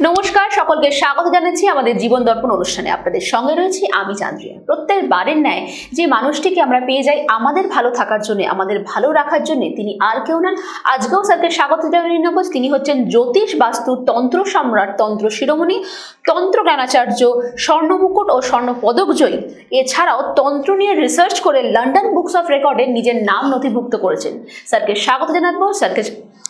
নমস্কার, সকলকে স্বাগত জানাচ্ছি আমাদের জীবন দর্পণ অনুষ্ঠানে। আপনাদের সঙ্গে রয়েছি আমি চান্দ্রিয়া। প্রত্যেক বারের ন্যায় যে মানুষটিকে আমরা পেয়ে যাই আমাদের ভালো থাকার জন্য, আমাদের ভালো রাখার জন্য, তিনি আর কেউ নন। আজকেও স্যারকে স্বাগত জানিয়ে নেব। তিনি হচ্ছেন জ্যোতিষ বাস্তু তন্ত্র সম্রাট তন্ত্র শিরোমণি, তন্ত্র জ্ঞানাচার্য স্বর্ণমুকুট ও স্বর্ণ পদক জয়ী। এছাড়াও তন্ত্র নিয়ে রিসার্চ করে লন্ডন বুকস অফ রেকর্ডে নিজের নাম নথিভুক্ত করেছেন। স্যারকে স্বাগত জানাব। স্যারকে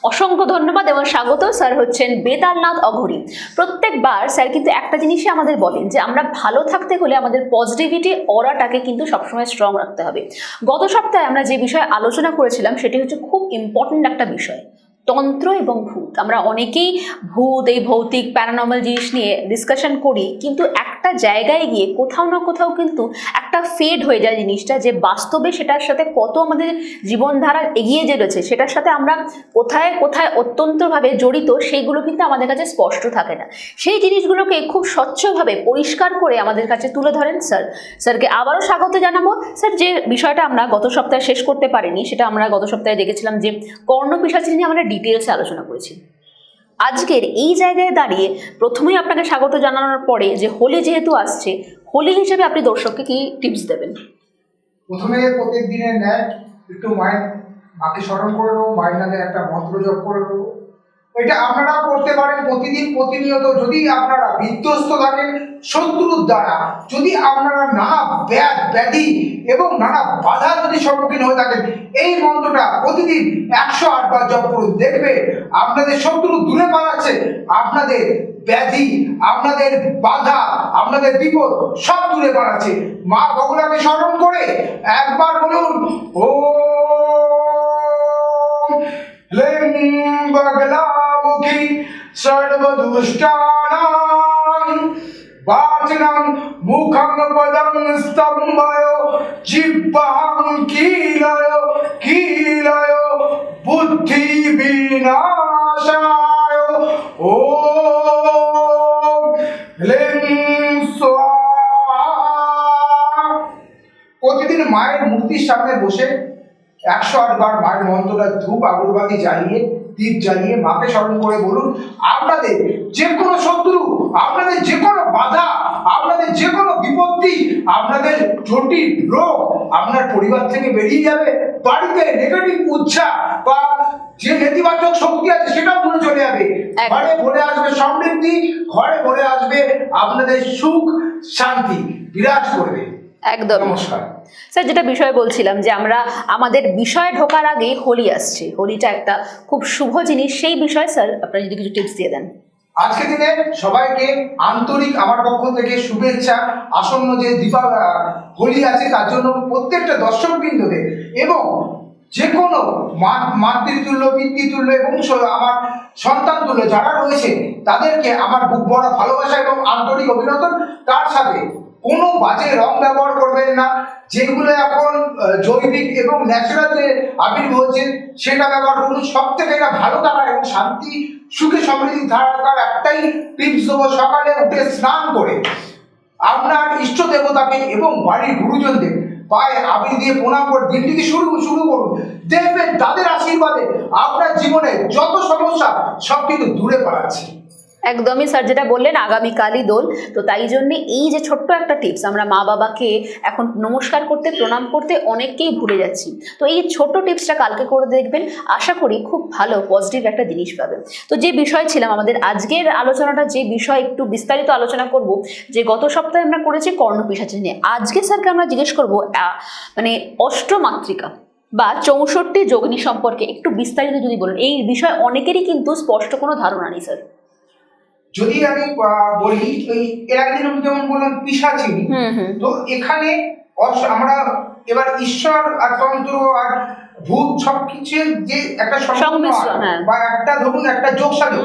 অসংখ্য ধন্যবাদ এবং স্বাগত। স্যার হচ্ছেন বেতালনাথ অঘরী। প্রত্যেকবার স্যার কিন্তু একটা জিনিসই আমাদের বলেন যে আমরা ভালো থাকতে হলে আমাদের পজিটিভিটি অরাটাকে কিন্তু সবসময় স্ট্রং রাখতে হবে। গত সপ্তাহে আমরা যে বিষয়ে আলোচনা করেছিলাম সেটি হচ্ছে খুব ইম্পর্টেন্ট একটা বিষয়। তন্ত্র এবং ভূত। আমরা অনেকেই ভূত, এই ভৌতিক প্যারানর্মাল জিনিস নিয়ে ডিসকাশন করি, কিন্তু একটা জায়গায় গিয়ে কোথাও না কোথাও কিন্তু একটা ফেড হয়ে যায় জিনিসটা যে বাস্তবে সেটার সাথে কত আমাদের জীবনধারা এগিয়ে যেতেছে সেটার সাথে আমরা কোথায় কোথায় অত্যন্তভাবে জড়িত সেইগুলো কিন্তু আমাদের কাছে স্পষ্ট থাকে না। সেই জিনিসগুলোকে খুব স্বচ্ছভাবে পরিষ্কার করে আমাদের কাছে তুলে ধরেন স্যার। স্যারকে আবারও স্বাগত জানাব। স্যার, যে বিষয়টা আমরা গত সপ্তাহে শেষ করতে পারিনি, সেটা আমরা গত সপ্তাহে দেখেছিলাম যে কর্ণপিসাচি নিয়ে আমরা ডিটেলসে আলোচনা করেছি। আজকের এই জায়গায় দাঁড়িয়ে প্রথমেই আপনাকে স্বাগত জানানোর পরে যে হোলি যেহেতু আসছে, হোলি হিসেবে আপনি দর্শককে কি টিপস দেবেন? প্রথমে প্রত্যেক দিনের ন্যায় একটু মায়ের মাকে স্মরণ করে নেব নামে একটা মন্ত্র জপ করে নেব। এটা আপনারা করতে পারেন প্রতিদিন, প্রতিনিয়ত। যদি আপনারা বিধ্বস্ত থাকেন, শত্রুর দ্বারা, যদি আপনারা নানা ব্যাধ, ব্যাধি এবং নানা বাধা যদি সম্মুখীন হয়ে থাকেন, এই মন্ত্রটা প্রতিদিন একশো আটবার জপ করুন। দেখবে আপনাদের শত্রু দূরে পালাচ্ছে। আপনাদের ব্যাধি, আপনাদের বাধা, আপনাদের বিপদ সব দূরে পালাচ্ছে। মা বগুড়াকে স্মরণ করে একবার বলুন ও লিঙ্গগলামুখী সর্বদুষ্টানাং কীলয় কীলয় বুদ্ধি বিনাশায় ওম লিং স্বাহা। প্রতিদিন মায়ের মূর্তির সামনে বসে একশো আটবার মায়ের মন্ত্রটা ধূপ আগরবাতি জ্বালিয়ে দীপ জ্বালিয়ে মাকে স্মরণ করে বলুন আপনাদের যে কোনো শত্রু আপনাদের যে কোনো বাধা আপনাদের যে কোনো বিপত্তি আপনাদের জটিল রোগ আপনার পরিবার থেকে বেরিয়ে যাবে। বাড়িতে নেগেটিভ উচ্ছা বা যে নেতিবাচক শক্তি আছে সেটাও দূরে চলে যাবে। ঘরে ভরে আসবে সমৃদ্ধি ঘরে ভরে আসবে আপনাদের সুখ শান্তি বিরাজ করবে। একদম। নমস্কার। স্যার, যেটা বিষয় বলছিলাম যে আমরা আমাদের বিষয় ঢোকার আগেই হোলি আসছে। হোলিটা একটা খুব শুভ জিনিস। সেই বিষয়ে স্যার, আপনারা যদি কিছু টিপস দিয়ে দেন। আজকে দিনে সবাইকে আন্তরিক আমার পক্ষ থেকে শুভেচ্ছা, আসন্ন যে দীপা হোলি আছে, তার জন্য প্রত্যেকটা দর্শক বিন্দুদের এবং যে কোনো মাতৃতুল্য, পিতৃতুল্য এবং আমার সন্তান তুল্য যারা রয়েছে, তাদেরকে আমার বুক ভরা ভালোবাসা এবং আন্তরিক অভিনন্দন। তার সাথে কোনো বাজে রং ব্যবহার করবেন না, যেগুলো এখন জৈবিক এবং ন্যাচারাল যে আবির্ভাব হচ্ছে, সেটা ব্যবহার করুন। সব থেকে এটা ভালো থাকা এবং শান্তি, সুখে সমৃদ্ধি থাকার একটাই টিপস দেবো, সকালে উঠে স্নান করে আপনার ইষ্ট দেবতাকে এবং বাড়ির গুরুজনদের পায়ে আবির দিয়ে প্রণাম করে দিনটিকে শুরু শুরু করুন। দেখবেন তাদের আশীর্বাদে আপনার জীবনে যত সমস্যা, সব কিন্তু দূরে পালাচ্ছে একদমই স্যার যেটা বললেন, আগামীকালই দোল। তো তাই জন্য এই যে ছোট্ট একটা টিপস আমরা মা বাবাকে এখন নমস্কার করতে, প্রণাম করতে অনেককেই ভুলে যাচ্ছি। তো এই ছোট্ট টিপসটা কালকে করে দেখবেন। আশা করি খুব ভালো পজিটিভ একটা জিনিস পাবেন। তো যে বিষয় ছিলাম, আমাদের আজকের আলোচনাটা, যে বিষয় একটু বিস্তারিত আলোচনা করব, যে গত সপ্তাহে আমরা করেছি কর্ণপিসাচি নিয়ে। আজকে স্যারকে আমরা জিজ্ঞেস করব মানে অষ্টমাতৃকা বা চৌষট্টি যোগিনী সম্পর্কে একটু বিস্তারিত যদি বলুন। এই বিষয়ে অনেকেরই কিন্তু স্পষ্ট কোনো ধারণা নেই স্যার যদি আমি বলি ওই এর আগে দিন আমি যেমন বললাম পিসাচিনি তো এখানে আমরা এবার ঈশ্বর আর তন্ত্র আর ভূত সবকিছুর যে একটা সংমিশ্রণ, হ্যাঁ। বা একটা ধরুন একটা যোগ সাধক।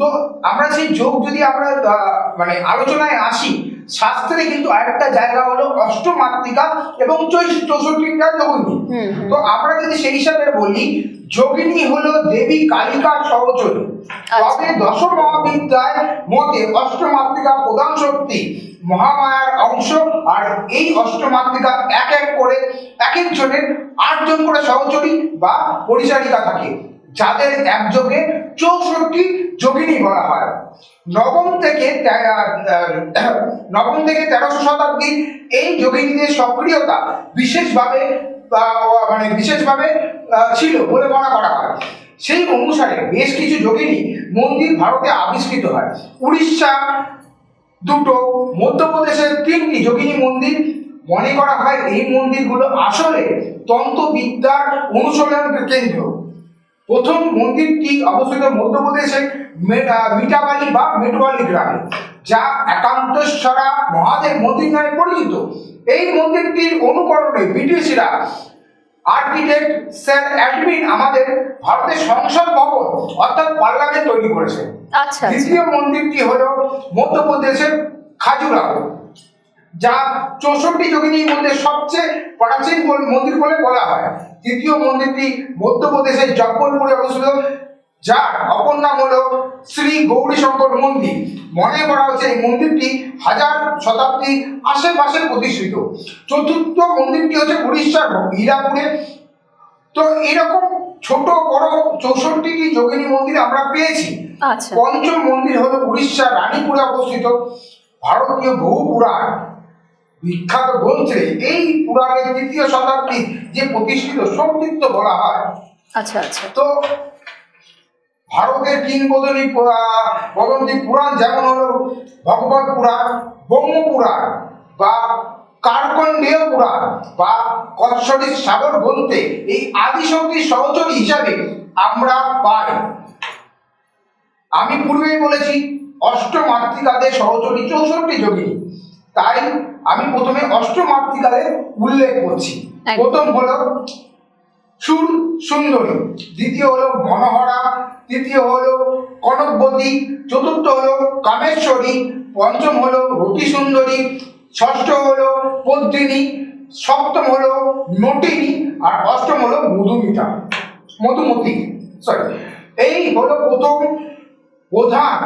তো আমরা সেই যোগ যদি আমরা মানে আলোচনায় আসি শাস্ত্রে কিন্তু আরেকটা জায়গা হলো অষ্টমাতৃকা এবং চৌষ- চৌষট্টিটা যোগিনী। তো আমরা যদি সেই হিসাবে বলি যোগিনী হলো দেবী কালিকার সহচরী আচ্ছা। তবে দশ মহাবিদ্যায় মতে অষ্টমাতৃকা প্রধান শক্তি মহামায়ার অংশ আর এই অষ্টমাতৃকা এক এক করে এক একজনের আটজন করে সহচরী বা পরিচারিকা থাকে যাদের একযোগে চৌষট্টি যোগিনী বলা হয় নবম থেকে নবম থেকে তেরোশো শতাব্দীর এই যোগিনীদের সক্রিয়তা বিশেষভাবে মানে বিশেষভাবে ছিল বলে মনে করা হয়। সেই অনুসারে বেশ কিছু যোগিনী মন্দির ভারতে আবিষ্কৃত হয়। উড়িষ্যা, দুটো, মধ্যপ্রদেশের তিনটি যোগিনী মন্দির। মনে করা হয় এই মন্দিরগুলো আসলে তন্ত্রবিদ্যার অনুশীলন কেন্দ্র। প্রথম মন্দিরটি অবস্থিত মধ্যপ্রদেশের মিটাবালি বা মেটওয়ালি গ্রামে যা একান্তস্বরা মহাদেব মন্দির নামে পরিচিত। এই মন্দিরটির অনুকরণে ব্রিটিশরা আর্কিটেক্ট স্যার অ্যাডমিন আমাদের ভারতের সংসদ ভবন অর্থাৎ পার্লামেন্ট তৈরি করেছে। আচ্ছা আচ্ছা। দ্বিতীয় মন্দিরটি হল মধ্যপ্রদেশের খাজুরাহো যা চৌষট্টি যোগিনীর মধ্যে সবচেয়ে প্রাচীন মন্দির বলে বলা হয়। তৃতীয় মন্দিরটি মধ্যপ্রদেশের জব্বলপুরে অবস্থিত যার অপর নাম হল শ্রী গৌরী শঙ্কর মন্দির। মনে করা হচ্ছে এই মন্দিরটি হাজার শতাব্দী আশেপাশে প্রতিষ্ঠিত। চতুর্থ মন্দিরটি হচ্ছে উড়িষ্যার হীরাপুরে তো এরকম ছোট বড় চৌষট্টিটি যোগিনী মন্দির আমরা পেয়েছি। আচ্ছা। পঞ্চম মন্দির হলো উড়িষ্যার রানীপুরে অবস্থিত। ভারতীয় বহু পুরাণ। বিখ্যাত গ্রন্থে এই পুরাণের তৃতীয় শতাব্দী যে প্রতিষ্ঠিত সংক্ষিপ্ত বলা হয়। আচ্ছা আচ্ছা। তো ভারতের কিংবদন্তি পুরা- বদন্তি পুরাণ যেমন হলো ভগবত পুরাণ ব্রহ্ম পুরাণ বা কার্কণ্ডেয় পুরাণ বা কচ্ছরী সাগর গ্রন্থে এই আদিশক্তির সহচরী হিসাবে আমরা পাই। আমি পূর্বেই বলেছি অষ্টমাতৃকাদের সহচরী চৌষট্টি যোগিনী তাই আমি প্রথমে অষ্টমাতৃকাদের উল্লেখ করছি। প্রথম হলো সুর সুন্দরী দ্বিতীয় হলো মনোহরা তৃতীয় হলো কনকবতী, চতুর্থ হলো কামেশ্বরী, পঞ্চম হলো রতি সুন্দরী ষষ্ঠ হলো পদ্মিনী, সপ্তম হলো নটিনী, আর অষ্টম হলো মধুমিতা। মধুমতি। সরি এই হলো প্রথম প্রধান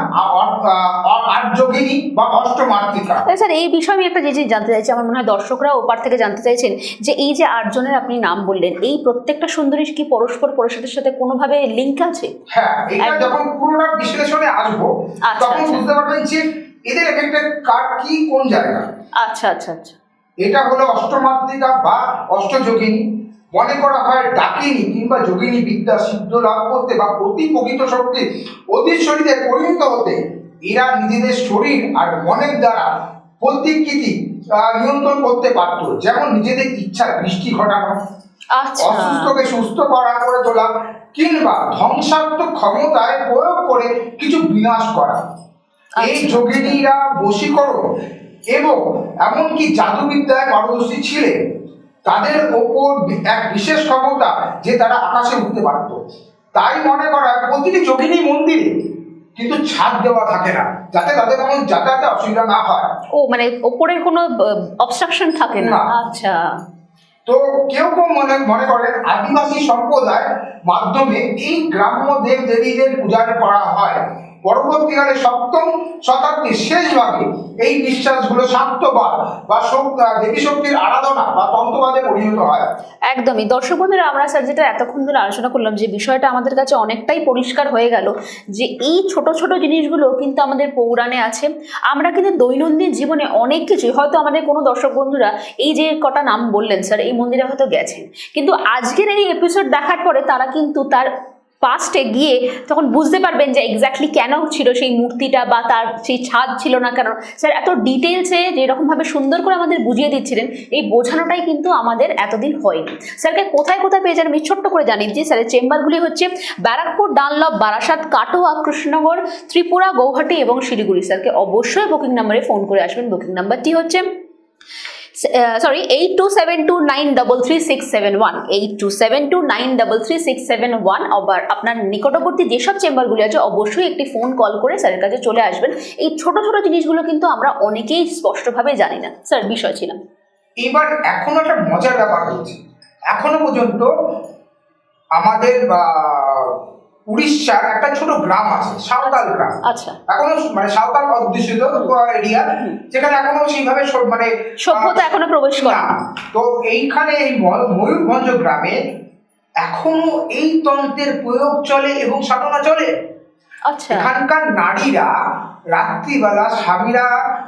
বা অষ্টমাতৃকা স্যার এই বিষয়ে আমি একটা জিনিস জানতে চাইছি। আমার মনে হয় দর্শকরা ওপার থেকে জানতে চাইছেন যে এই যে আটজনের আপনি নাম বললেন এই প্রত্যেকটা সুন্দরী কি পরস্পর পরস্পরের সাথে কোনোভাবে লিঙ্ক আছে? হ্যাঁ এটা একদম। যখন পুরোটা বিশ্লেষণে আসব আচ্ছা, তখন আচ্ছা। বুঝতে পারবেন যে এদের এফেক্টের কার কি কোন জায়গা। আচ্ছা আচ্ছা আচ্ছা। এটা হলো অষ্টমাতৃকা বা অষ্টযোগিনী। মনে করা হয় ডাকিনী কিংবা যোগিনী বিদ্যা সিদ্ধ লাভ করতে বা অতি প্রকৃত শক্তি অতি শরীরে পরিণত হতে এরা নিজেদের শরীর আর মনের দ্বারা প্রতিকৃতি নিয়ন্ত্রণ করতে পারত যেমন নিজেদের ইচ্ছায় বৃষ্টি ঘটানো আচ্ছা। অসুস্থকে সুস্থ করা করে তোলা কিংবা ধ্বংসাত্মক ক্ষমতায় প্রয়োগ করে কিছু বিনাশ করা। এই আচ্ছা। যোগিনীরা বশীকরণ এবং এমনকি জাদুবিদ্যায় পারদর্শী ছিলেন। তাদের ওপর এক বিশেষ ক্ষমতা যে তারা আকাশে উঠতে পারত তাই মনে করা প্রতিটি যোগিনী মন্দিরে কিন্তু ছাদ দেওয়া থাকে না যাতে তাদের কোনো যাতায়াতে অসুবিধা না হয়। ও মানে ওপরের কোনো অবস্ট্রাকশন থাকে না? না। আচ্ছা। তো কেউ কেউ মনে মনে করেন আদিবাসী সম্প্রদায় মাধ্যমে এই গ্রাম্য দেব দেবীদের পূজা করা হয়। পরবর্তীকালে সপ্তম শতাব্দীর শেষ ভাগে এই বিশ্বাসগুলো শাক্তবাদ বা দেবী শক্তির আরাধনা বা তন্ত্রবাদে পরিণত হয়। একদমই। দর্শক বন্ধুরা, আমরা স্যার যেটা এতক্ষণ ধরে আলোচনা করলাম যে বিষয়টা আমাদের কাছে অনেকটাই পরিষ্কার হয়ে গেল যে এই ছোট ছোট জিনিসগুলো কিন্তু আমাদের পৌরাণে আছে। আমরা কিন্তু দৈনন্দিন জীবনে অনেক কিছুই, হয়তো আমাদের কোনো দর্শক বন্ধুরা এই যে কটা নাম বললেন স্যার, এই মন্দিরে হয়তো গেছেন। কিন্তু আজকের এই এপিসোড দেখার পরে তারা কিন্তু তার পাস্টে গিয়ে তখন বুঝতে পারবেন যে এক্স্যাক্টলি কেন ছিল সেই মূর্তিটা বা তার সেই ছাদ ছিল না কেন। স্যার, এত ডিটেলসে যেরকমভাবে সুন্দর করে আমাদের বুঝিয়ে দিচ্ছিলেন, এই বোঝানোটাই কিন্তু আমাদের এতদিন হয়নি। স্যারকে কোথায় কোথায় পেয়ে যান আমি ছোট্ট করে জানিয়ে দিচ্ছি, স্যারের চেম্বারগুলি হচ্ছে ব্যারাকপুর, ডানলপ, বারাসাত, কাটোয়া, কৃষ্ণনগর, ত্রিপুরা, গৌহাটি এবং শিলিগুড়ি। স্যারকে অবশ্যই বুকিং নাম্বারে ফোন করে আসবেন। বুকিং নাম্বারটি হচ্ছে sorry eight two seven two nine double three six seven one eight two seven two nine double three six seven one আবার আপনার নিকটবর্তী যেসব চেম্বারগুলি আছে, অবশ্যই একটি ফোন কল করে স্যারের কাছে চলে আসবেন। এই ছোট ছোট জিনিসগুলো কিন্তু আমরা অনেকেই স্পষ্টভাবে জানি না। স্যার বিষয় ছিলাম এবার এখনও একটা মজার ব্যাপার হচ্ছে। এখনও পর্যন্ত আমাদের উড়িষ্যার একটা ছোট গ্রাম আছে সাঁওতাল গ্রাম। আচ্ছা। এখনও মানে সাঁওতাল অধ্যুষিত এরিয়া যেখানে এখনও সেইভাবে মানে সভ্যতা এখনও প্রবেশ করে। তো এইখানে এই ময়ূরভঞ্জ গ্রামে এখনও এই তন্ত্রের প্রয়োগ চলে এবং সাধনা চলে। আচ্ছা। এখানকার নারীরা রাত্রিবেলা স্বামীরা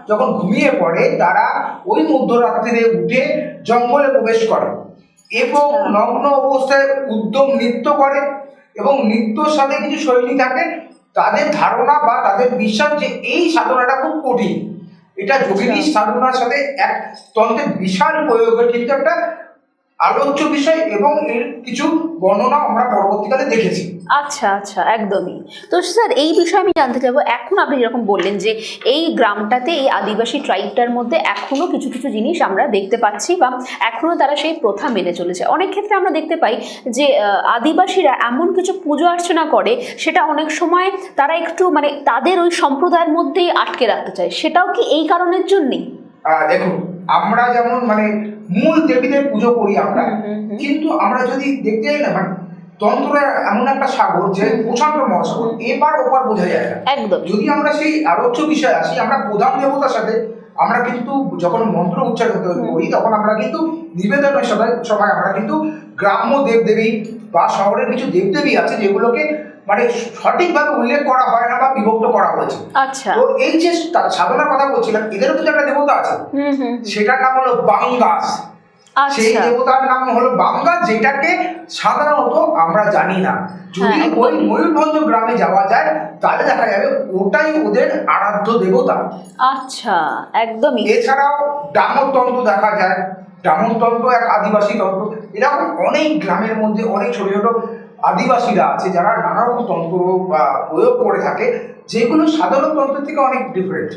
যখন ঘুমিয়ে পড়ে তারা ওই মধ্যরাত্রিরে উঠে জঙ্গলে প্রবেশ করে এবং আচ্ছা। নগ্ন অবস্থায় উদ্যম নৃত্য করে। এবং নৃত্যর সাথে কিছু শৈলী থাকে তাদের ধারণা বা তাদের বিশ্বাস যে এই সাধনাটা খুব কঠিন এটা যোগিনী আচ্ছা। সাধনার সাথে এক তন্ত্রের বিশাল প্রয়োগের কিন্তু একটা আলোচ্য বিষয় এবং এর কিছু বর্ণনা আমরা পরবর্তীকালে দেখেছি। আচ্ছা আচ্ছা একদমই। তো স্যার এই বিষয়ে আমি জানতে চাইব এখন আপনি যেরকম বললেন যে এই গ্রামটাতে এই আদিবাসী ট্রাইবটার মধ্যে এখনও কিছু কিছু জিনিস আমরা দেখতে পাচ্ছি বা এখনও তারা সেই প্রথা মেনে চলেছে। অনেক ক্ষেত্রে আমরা দেখতে পাই যে আদিবাসীরা এমন কিছু পুজো অর্চনা করে সেটা অনেক সময় তারা একটু মানে তাদের ওই সম্প্রদায়ের মধ্যেই আটকে রাখতে চায়। সেটাও কি এই কারণের জন্যই দেখুন আমরা যেমন মানে মূল দেবীদের পুজো করি আমরা। কিন্তু আমরা যদি দেখতে যাই না মানে তন্ত্র এমন একটা সাগর যে প্রশান্ত মহাসাগর এবার ওপার বোঝা যায় না। একদম। যদি আমরা সেই আলোচ্য বিষয়ে আসি আমরা প্রধান দেবতার সাথে আমরা কিন্তু যখন মন্ত্র উচ্চারণ করি তখন আমরা কিন্তু নিবেদনের সময় সময় আমরা কিন্তু গ্রাম্য দেবদেবী বা শহরের কিছু দেবদেবী আছে যেগুলোকে মানে সঠিকভাবে উল্লেখ করা হয় না বা বিভক্ত করা হয়েছে। আচ্ছা। তো এই যে সাধনার কথা বলছিলাম এদেরও কিন্তু একটা দেবতা আছে। সেটার নাম হলো বাঙ্গাস সেই আচ্ছা দেবতার নাম হলো বাঙ্গাস যেটাকে সাধারণত আমরা জানি না। যদি হ্যাঁ, ওই ময়ূরভঞ্জ গ্রামে যাওয়া যায় তাহলে দেখা যাবে ওটাই ওদের আরাধ্য দেবতা। আচ্ছা একদমই। এছাড়াও ডামরতন্ত্র দেখা যায়। ডামরতন্ত্র এক আদিবাসী তন্ত্র। এরকম অনেক গ্রামের মধ্যে অনেক ছোট ছোট আদিবাসীরা আছে যারা নানা রকম তন্ত্র বা প্রয়োগ করে থাকে যেগুলো সাধারণ তন্ত্র থেকে অনেক ডিফারেন্ট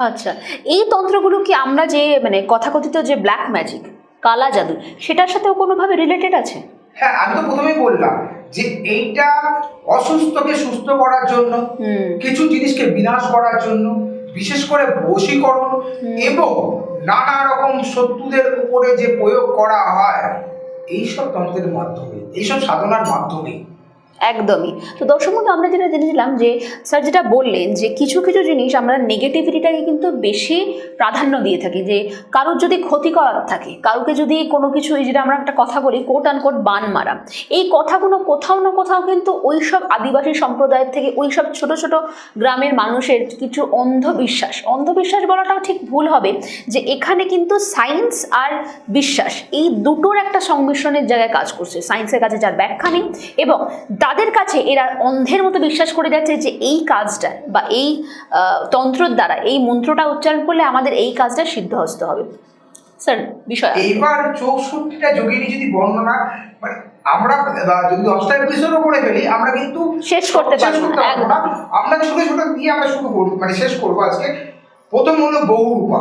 আচ্ছা এই তন্ত্রগুলো কি আমরা যে মানে কথাকথিত যে ব্ল্যাক ম্যাজিক কালা জাদু সেটার সাথেও কোনোভাবে রিলেটেড আছে? হ্যাঁ আমি তো প্রথমেই বললাম যে এইটা অসুস্থকে সুস্থ করার জন্য কিছু জিনিসকে বিনাশ করার জন্য বিশেষ করে বশীকরণ এবং নানা রকম শত্রুদের উপরে যে প্রয়োগ করা হয় এইসব তন্ত্রের মাধ্যমে এইসব সাধনার মাধ্যমে একদমই। তো দর্শক বন্ধু আমরা যেটা জেনেছিলাম যে স্যার যেটা বললেন যে কিছু কিছু জিনিস আমরা নেগেটিভিটিটাকে কিন্তু বেশি প্রাধান্য দিয়ে থাকি, যে কারোর যদি ক্ষতি করার থাকে কারোকে যদি কোনো কিছু যেটা আমরা একটা কথা বলি কোট আন কোট বান মারা, এই কথাগুলো কোথাও না কোথাও কিন্তু ওই সব আদিবাসী সম্প্রদায়ের থেকে ওই সব ছোট ছোট গ্রামের মানুষের কিছু অন্ধবিশ্বাস অন্ধবিশ্বাস বলাটাও ঠিক ভুল হবে, যে এখানে কিন্তু সায়েন্স আর বিশ্বাস, এই দুটোর একটা সংমিশ্রণের জায়গায় কাজ করছে সায়েন্সের কাছে যার ব্যাখ্যা নেই, এবং তাদের কাছে এরা অন্ধের মতো বিশ্বাস করে যাচ্ছে যে এই কাজটা বা এই তন্ত্রের দ্বারা এই মন্ত্রটা উচ্চারণ করলে আমাদের এই কাজটা সিদ্ধহস্ত হবে। স্যার বিষয় এইবার চৌষট্টিটা যোগিনী যদি বর্ণনা মানে আমরা যদি দশটা এপিসোডও করে ফেলি আমরা কিন্তু শেষ করতে পারব না, আমরা ছোট ছোট দিয়ে আমরা শুরু করব মানে শেষ করব আজকে। প্রথম হলো বহুরূপা।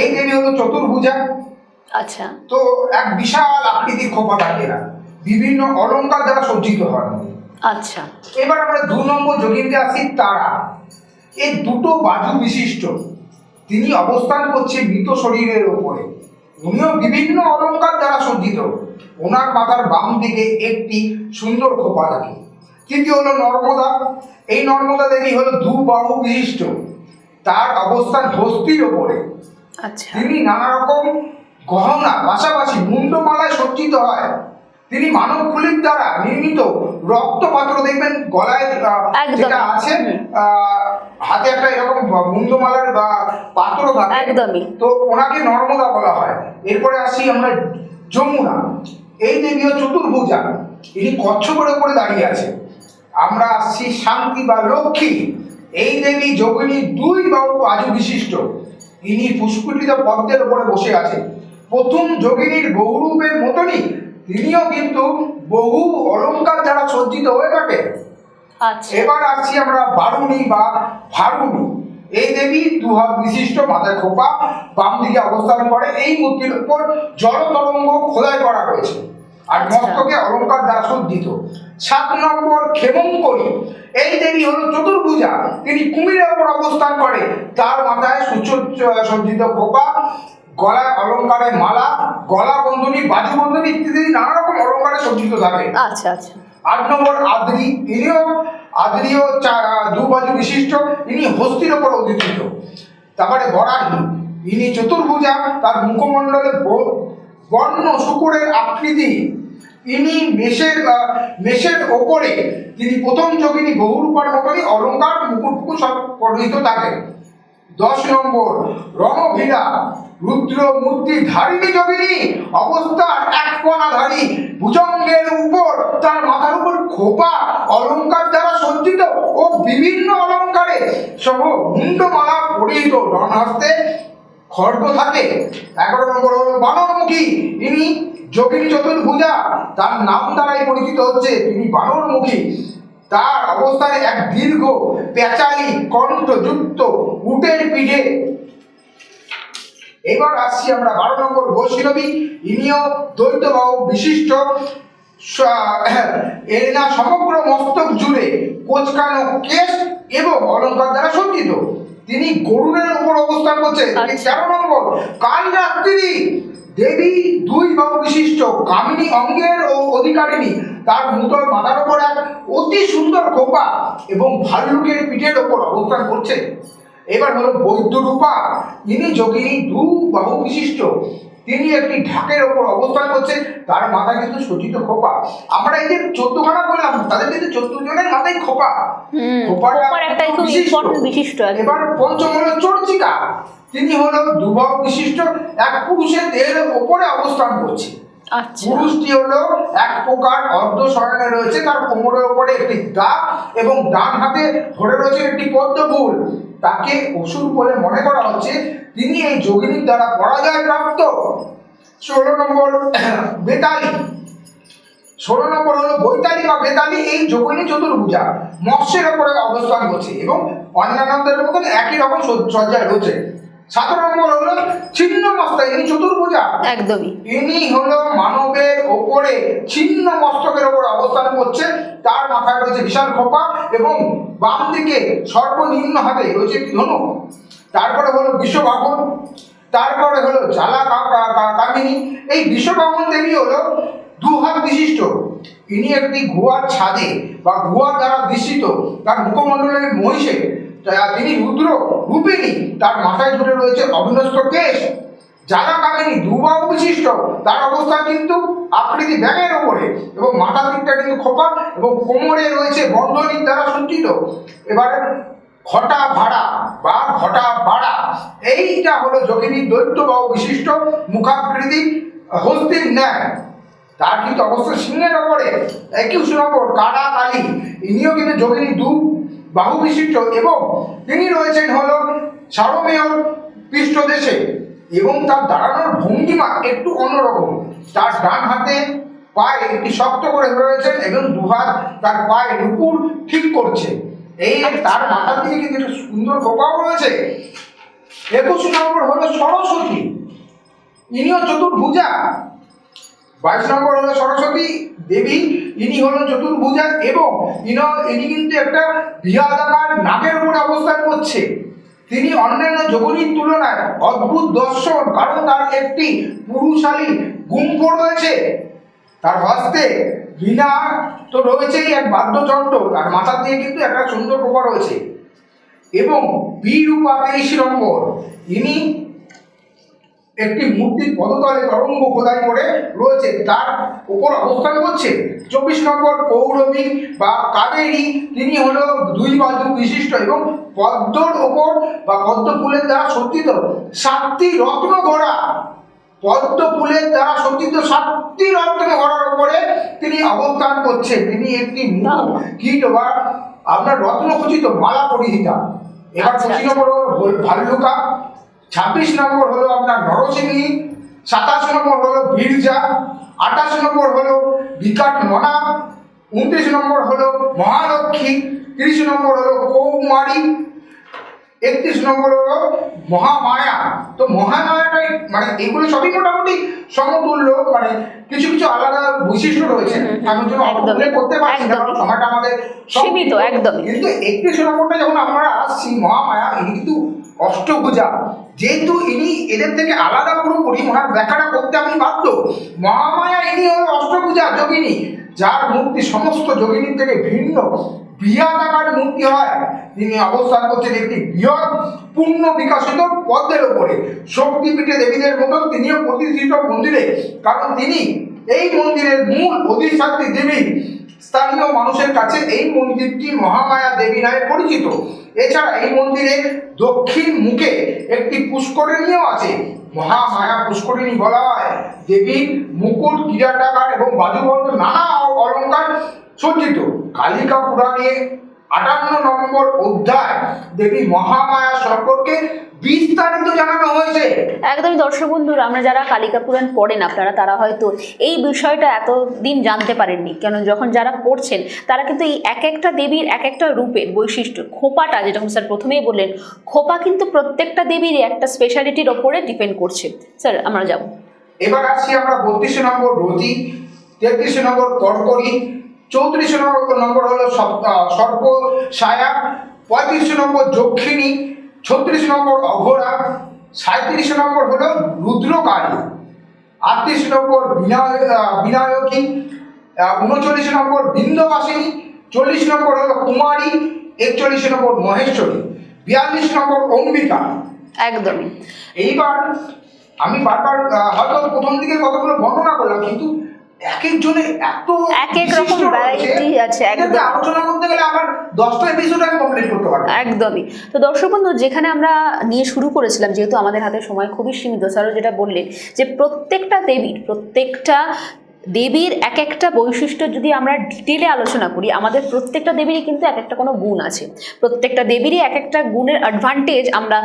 এই দেবী হলো চতুর্ভুজা। আচ্ছা। তো এক বিশাল আকৃতির খোপা থাকে বিভিন্ন অলংকার দ্বারা সজ্জিত হয়। আচ্ছা। এবার আমরা দু নম্বর যোগীতে আসি তারা। এই দুটো বাজু বিশিষ্ট তিনি অবস্থান করছে মৃত শরীরের ওপরে। উনিও বিভিন্ন অলঙ্কার দ্বারা সজ্জিত। ওনার মাথার বাম দিকে একটি সুন্দর খোপা থাকে। তৃতীয় হলো নর্মদা। এই নর্মদা দেবী হলো দু বাহু বিশিষ্ট। তার অবস্থান হস্তির ওপরে। আচ্ছা। তিনি নানা রকম গহনা পাশাপাশি মুন্ডমালায় সজ্জিত হয়। তিনি মানব কুলির দ্বারা নির্মিত রক্তপাত্র দেখবেন গলায় যেটা আছে হাতে একটা এরকম মুন্ডমালার বা পাত্র থাকে। একদমই। তো ওনাকে নর্মদা বলা হয়। এরপরে আসি আমরা যমুনা। এই দেবীও চতুর্ভুজা ইনি কচ্ছপের উপরে দাঁড়িয়ে আছে। আমরা আসছি শান্তি বা লক্ষ্মী। এই দেবী যোগিনী দুই বাহু আজু বিশিষ্ট। ইনি পুষ্পিত পদ্মের উপরে বসে আছে। প্রথম যোগিনীর বহুরূপের মতনই তিনিও কিন্তু বহু অলঙ্কার দ্বারা সজ্জিত হয়ে থাকে। আচ্ছা। এবার আসছি আমরা বারুণী বা ভারুণী। এই দেবী দু হাত বিশিষ্ট মাথায় খোপা বাম দিকে অবস্থান করে এই মূর্তির উপর জল তরঙ্গ খোদাই করা রয়েছে। আর আচ্ছা। মস্তকে অলঙ্কার দ্বারা সজ্জিত। সাত নম্বর ক্ষেমঙ্করী এই দেবী হল চতুর্ভুজা। তিনি কুমিরের উপর অবস্থান করে তার মাথায় সুচ্চ সজ্জিত খোপা গলায় অলঙ্কারে মালা গলা বন্ধনী বাজু বন্ধনী ইত্যাদি নানা রকম অলঙ্কারে সজ্জিত থাকে। আচ্ছা আচ্ছা। আট নম্বর আদ্রি ইনিও আদ্রিও দু বাজু বিশিষ্ট ইনি হস্তির ওপর অধিষ্ঠিত। তারপরে বরাহি ইনি চতুর্ভুজা তার মুখমণ্ডলে বর্ণ শুকুরের আকৃতি। ইনি মেষের মেষের ওপরে তিনি প্রথম যোগিনী বহুরূপার মতনই অলঙ্কার মুকুট ফুকুট সব পরিহিত থাকে। দশ নম্বর, রণভীরা রুদ্র মূর্তি ধারিণী যোগিনী অবস্থার এক কণাধারী ভুজঙ্গের উপর, তার মাথার উপর খোপা, অলঙ্কার দ্বারা সজ্জিত ও বিভিন্ন অলঙ্কারে সহ মুন্ডমালা পরিহিত ডন হস্তে খড়গ থাকে। এগারো নম্বর হল বানরমুখী। ইনি যোগিনী চতুর্ভুজা, তার নাম দ্বারাই পরিচিত হচ্ছে। তিনি বানরমুখী। তার অবস্থানে এক দীর্ঘ পেঁচালি কণ্ঠযুক্ত উটের পিঠে। এবার আসছি আমরা বারো নম্বর বৈষ্ণবী ইনিও দ্বৈতবাহু বিশিষ্ট। স- সমগ্র মস্তক জুড়ে কোচকানো কেশ এবং অলঙ্কার দ্বারা সজ্জিত। তিনি গরুরের উপর অবস্থান করছেন। তিনি আচ্ছা। তেরো নম্বর কাল রাত্রি দেবী দুই বাহু বিশিষ্ট কামিনী অঙ্গের ও অধিকারিণী তার নূতন মাথার উপর এক অতি সুন্দর খোপা এবং ভাল্লুকের পিঠের ওপর অবস্থান করছে এবার হলো বৈদ্যরূপা ইনি যোগিনী দু বাহু বিশিষ্ট। তিনি একটি ঢাকের ওপর অবস্থান করছেন তার মাথায় কিন্তু সজ্জিত খোপা। আমরা এই যে চোদ্দ খানা বললাম তাদের কিন্তু চোদ্দ জনের মাথায় খোপা। বিশিষ্ট। এবার পঞ্চম হলো চর্চিকা। তিনি হলো দুবাহু বিশিষ্ট এক পুরুষের দেহের ওপরে অবস্থান করছে। আচ্ছা। পুরুষটি হলো এক প্রকার অর্ধ শয়নে রয়েছে তার কোমরের ওপরে একটি দাগ এবং ডান হাতে ধরে রয়েছে একটি পদ্ম ফুল তাকে অসুর বলে মনে করা হচ্ছে, তিনি এই যোগিনীর দ্বারা পরাজয় প্রাপ্ত। ষোলো নম্বর, বেতালি। ষোলো নম্বর হলো বৈতালি বা বেতালি, এই যোগিনী চতুর্ভূজা। মৎস্যের ওপরে অবস্থান করছে এবং অন্যান্যদের মতন একই রকম সজ্জ- সজ্জায় রয়েছে। সতেরো নম্বর হলো ছিন্ন মস্তা ইনি চতুর্ভুজা। একদমই। ইনি হলো মানবের ওপরে ছিন্ন মস্তকের ওপর অবস্থান করছে তার মাথায় রয়েছে বিশাল খোপা এবং বাম দিকে সর্বনিম্ন হাতে রয়েছে ধনুক তারপরে হলো বিশ্ববাহন তারপরে হলো জ্বালা কামিনী। এই বিশ্ববাহন দেবী হলো দু হাত বিশিষ্ট। ইনি একটি গুহার ছাদে বা গুহার দ্বারা দৃষ্টিত তার মুখমণ্ডলের মহিষে তিনি রুদ্র রূপিণী, তার মাথায় জুড়ে রয়েছে অবিনষ্ট কেশ। যারা কামিনী দুবাহু বিশিষ্ট, তার অবস্থান কিন্তু আকৃতি ব্যাঙের ওপরে এবং মাথার দিকটা কিন্তু খোপা এবং কোমরে রয়েছে বন্ধনীর দ্বারা সজ্জিত। এবার ঘটা ভাড়া বা ঘটা ভাড়া, এইটা হলো যোগিনী বা বিশিষ্ট মুখাকৃতি হস্তির ন্যায়। তার কিন্তু অবস্থা সিংহের ওপরে, একুশ নম্বর কাড়া কালী, ইনিও কিন্তু যোগিনী দু বাহু বিশিষ্ট এবং তিনি রয়েছেন হলো সারমেয় পৃষ্ঠদেশে এবং তার দাঁড়ানোর ভঙ্গিমা একটু অন্যরকম। তার ডান হাতে পায়ে একটি শক্ত করে রয়েছেন এবং দুহাত তার পায়ে নুপুর ঠিক করছে। এই তার। মাথার দিকে কিন্তু একটা সুন্দর খোপাও রয়েছে। একুশ নম্বর হলো সরস্বতী। ইনিও চতুর্ভুজা। বাইশ নম্বর হলো সরস্বতী দেবী, ইনি হলো চতুর্ভুজা এবং ইন, ইনি কিন্তু একটা বৃহদাকার নাকের উপরে অবস্থান করছে। তিনি অন্যান্য যোগনীর তুলনায় অদ্ভুত দর্শন, কারণ তার একটি পুরুষালী গুম্ফ রয়েছে। তার হস্তে বীণা তো রয়েছেই, এক বাদ্যযন্ত্র। তার মাথার দিয়ে কিন্তু একটা সুন্দর প্রভা রয়েছে। এবং বিরূপা তেইশ নম্বর, ইনি একটি মূর্তির পদতলে তরঙ্গ খোদাই করে রয়েছে। তার উপর অবস্থান করছে। চব্বিশ নম্বর কৌরবী বা কাবেরী। তিনি হলো দুই বাজু বিশিষ্ট এবং পদ্মর ওপর বা পদ্ম ফুলের দ্বারা সজ্জিত। সাতটি রত্ন গড়া পদ্ম ফুলের দ্বারা সজ্জিত সাতটি রত্ন গড়ার উপরে তিনি অবস্থান করছেন। তিনি একটি কীট বা আপনার রত্ন খচিত মালা পরিহিতা। এবার পঁচিশ। নম্বর ভাল্লুকা ছাব্বিশ নম্বর হলো আপনার নরসিংহী সাতাশ নম্বর হলো বীরজা আঠাশ নম্বর হলো বিকাট মনা উনত্রিশ নম্বর হলো মহালক্ষ্মী তিরিশ নম্বর হলো কৌমারী একত্রিশ নম্বর হলো মহামায়া। তো মহামায়াটাই মানে এগুলো সবই মোটামুটি সমতুল্য মানে কিছু কিছু আলাদা বৈশিষ্ট্য রয়েছে। আমি জন্য উল্লেখ করতে পারছি কারণ সময়টা আমাদের সীমিত, একদমই। কিন্তু একত্রিশ নম্বরটা যখন আমরা আসছি মহামায়া কিন্তু অষ্টভুজা। যেহেতু ইনি এদের থেকে আলাদা পুরোপুরি মহার ব্যাখ্যাটা করতে আমি বাধ্য। মহামায়া ইনি হলো অষ্টভুজা যোগিনী, যার মূর্তি সমস্ত যোগিনীর থেকে ভিন্ন। বৃহৎ আকার মূর্তি হয়, তিনি অবস্থান করছেন একটি বৃহৎ পূর্ণ বিকাশিত পদ্মের ওপরে। শক্তিপীঠে দেবীদের মতন তিনিও প্রতিষ্ঠিত মন্দিরে, কারণ তিনি এই মন্দিরের মূল অধিষ্ঠাত্রী দেবী। স্থানীয় মানুষের কাছে এই মন্দিরটি মহামায়া দেবী নামে পরিচিত। এছাড়া এই মন্দিরের দক্ষিণ মুখে একটি পুষ্করিণীও আছে। মহামায়া পুষ্করিণী বলা হয়। দেবীর মুকুট, ক্রীড়াটাকার এবং বাজুবন্ধ নানা অলঙ্কার সজ্জিত। কালিকা পুরাণে আটান্ন নম্বর অধ্যায় দেবী মহামায়া সম্পর্কে বিস্তারিত জানানো হয়েছে। একদমই দর্শক বন্ধুরা আমরা যারা কালিকা পুরাণ পড়েন আপনারা তারা হয়তো এই বিষয়টা এতদিন জানতে পারেননি। কেন যখন যারা পড়ছেন তারা কিন্তু এই এক একটা দেবীর এক একটা রূপের বৈশিষ্ট্য খোপাটা যেরকম স্যার প্রথমেই বললেন খোপা কিন্তু প্রত্যেকটা দেবীর একটা স্পেশালিটির ওপরে ডিপেন্ড করছে। স্যার আমরা যাব। এবার আসছি আমরা বত্রিশে নম্বর রতি তেত্রিশে নম্বর কর্করি চৌত্রিশে নম্বর নম্বর হলো সর্প সায়া পঁয়ত্রিশে নম্বর যক্ষিণী ছত্রিশ নম্বর অঘোরা সাঁত্রিশে নম্বর হলো রুদ্রকালী আটত্রিশ নম্বর বিনায় বিনায়কী উনচল্লিশ নম্বর বিন্দবাসিনী চল্লিশ নম্বর হলো কুমারী একচল্লিশ নম্বর মহেশ্বরী বিয়াল্লিশ নম্বর অম্বিকা। একদমই এইবার আমি বারবার হয়তো প্রথম দিকে কতগুলো বর্ণনা করলাম কিন্তু এক একজনের এত এক এক রকম ভ্যারাইটি আছে, একদম। আলোচনা করতে গেলে আমার দশটা এপিসোড আমি কমপ্লিট করতে পারব একদমই তো দর্শক বন্ধু যেখানে আমরা নিয়ে শুরু করেছিলাম যেহেতু আমাদের হাতে সময় খুবই সীমিত স্যারও যেটা বললেন যে প্রত্যেকটা দেবীর প্রত্যেকটা দেবীর এক একটা বৈশিষ্ট্য যদি আমরা ডিটেলে আলোচনা করি, আমাদের প্রত্যেকটা দেবীরই কিন্তু এক একটা কোনো গুণ আছে। প্রত্যেকটা দেবীরই এক একটা গুণের অ্যাডভান্টেজ আমরা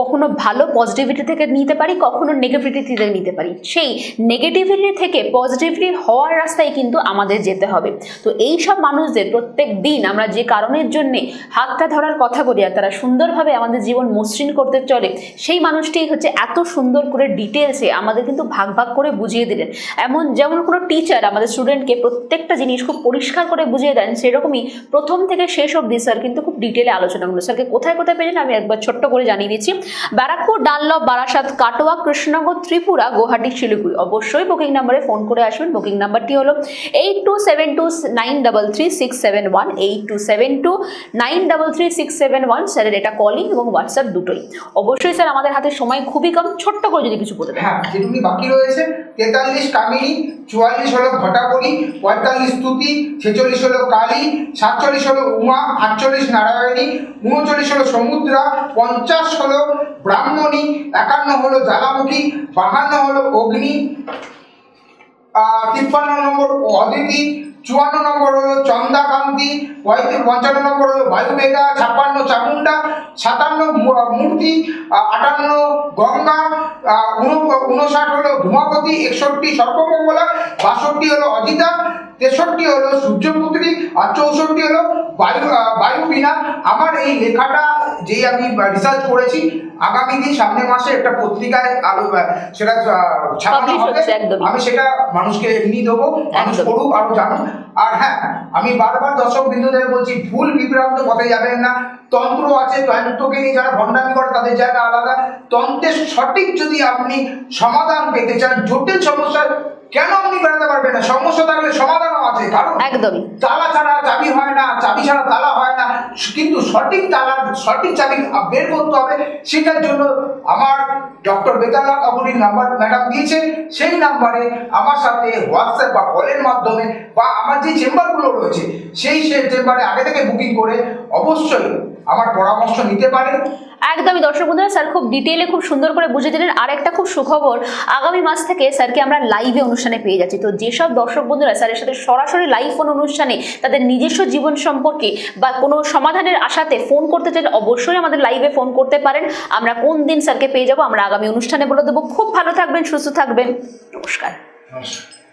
কখনো ভালো পজিটিভিটি থেকে নিতে পারি, কখনো নেগেটিভিটি থেকে নিতে পারি। সেই নেগেটিভিটি থেকে পজিটিভিটি হওয়ার রাস্তায় কিন্তু আমাদের যেতে হবে। তো এই সব মানুষদের প্রত্যেক দিন আমরা যে কারণের জন্যে হাতটা ধরার কথা বলি আর তারা সুন্দরভাবে আমাদের জীবন মসৃণ করতে চলে, সেই মানুষটি হচ্ছে এত সুন্দর করে ডিটেলসে আমাদের কিন্তু ভাগ ভাগ করে বুঝিয়ে দিলেন। এমন যেমন কোনো টিচার আমাদের স্টুডেন্টকে প্রত্যেকটা জিনিস খুব পরিষ্কার করে বুঝিয়ে দেন, সেরকমই প্রথম থেকে শেষ অবধি স্যার কিন্তু খুব ডিটেলে আলোচনা করল স্যারকে কোথায় কোথায় পেলেন আমি একবার ছোট্ট করে জানিয়ে দিচ্ছি। ব্যারাকপুর, ডানলপ, বারাসাত, কাটোয়া, কৃষ্ণনগর, ত্রিপুরা, গুয়াহাটি, শিলিগুড়ি। অবশ্যই বুকিং নাম্বারে ফোন করে আসবেন। বুকিং নাম্বারটি হলো eight two seven two nine double three six seven one eight two seven two nine double three six seven one স্যারের এটা কলিং এবং হোয়াটসঅ্যাপ দুটোই। অবশ্যই স্যার আমাদের হাতে সময় খুবই কম, ছোট্ট করে যদি কিছু বলতে হ্যাঁ বাকি রয়েছে, তেতাল্লিশ কামিনী, চুয়াল্লিশ হলো ঘটাবলি পঁয়তাল্লিশ স্তুতি ছেচল্লিশ হলো কালী, সাতচল্লিশ হলো উমা, আটচল্লিশ নারায়ণী, উনচল্লিশ হলো সমুদ্রা, পঞ্চাশ হলো ব্রাহ্মণী, একান্ন হলো জ্বালামুখী, বাহান্ন হলো অগ্নি তিপ্পান্ন নম্বর অদিতি চুয়ান্ন নম্বর হলো চন্দাকান্তি পঞ্চান্ন নম্বর হলো বায়ুবেগা, ছাপ্পান্ন চামুন্ডা সাতান্ন মূর্তি আটান্ন গঙ্গা উনষাট হলো ধূমাপতি একষট্টি সর্পমঙ্গলা, বাষট্টি হলো অজিতা, তেষট্টি হলো সূর্যপুত্রী আর চৌষট্টি হলো বায়ু বায়ুবীণা আমার এই লেখাটা যেই আমি রিসার্চ করেছি আগামী দিন সামনের মাসে একটা পত্রিকায় আলো সেটা ছাপানো হবে। আমি সেটা মানুষকে এমনি দেবো মানুষ পড়ুক আরও জানুক। আর হ্যাঁ আমি বারবার দর্শক বিন্দুদের বলছি ভুল বিভ্রান্ত পথে যাবেন না। তন্ত্র আছে তন্ত্রকে নিয়ে যারা ভণ্ডামি করে তাদের জায়গা আলাদা। তন্ত্রের সঠিক যদি আপনি সমাধান পেতে চান জটিল সমস্যার কেন আপনি বেড়াতে পারবেন না? সমস্যা থাকলে একদমই তালা ছাড়া চাবি হয় না চাবি ছাড়া তালা হয় না। কিন্তু সঠিক তালা সঠিক চাবি বের করতে হবে সেটার জন্য আমার ডক্টর বেতালা কাপুরির নাম্বার ম্যাডাম দিয়েছে। সেই নাম্বারে আমার সাথে হোয়াটসঅ্যাপ বা কলের মাধ্যমে বা আমার যে চেম্বারগুলো রয়েছে সেই সে চেম্বারে আগে থেকে বুকিং করে অবশ্যই আমার পরামর্শ নিতে পারেন। একদমই দর্শক বন্ধুরা স্যার খুব ডিটেলে খুব সুন্দর করে বুঝে দিলেন। আর একটা খুব সুখবর আগামী মাস থেকে স্যারকে আমরা লাইভে অনুষ্ঠানে পেয়ে যাচ্ছি। তো যেসব দর্শক বন্ধুরা স্যারের সাথে সরাসরি লাইভ ফোন অনুষ্ঠানে তাদের নিজস্ব জীবন সম্পর্কে বা কোনো সমাধানের আশাতে ফোন করতে চাইলে অবশ্যই আমাদের লাইভে ফোন করতে পারেন। আমরা কোন দিন স্যারকে পেয়ে যাব আমরা আগামী অনুষ্ঠানে বলে দেবো। খুব ভালো থাকবেন সুস্থ থাকবেন। নমস্কার। নমস্কার।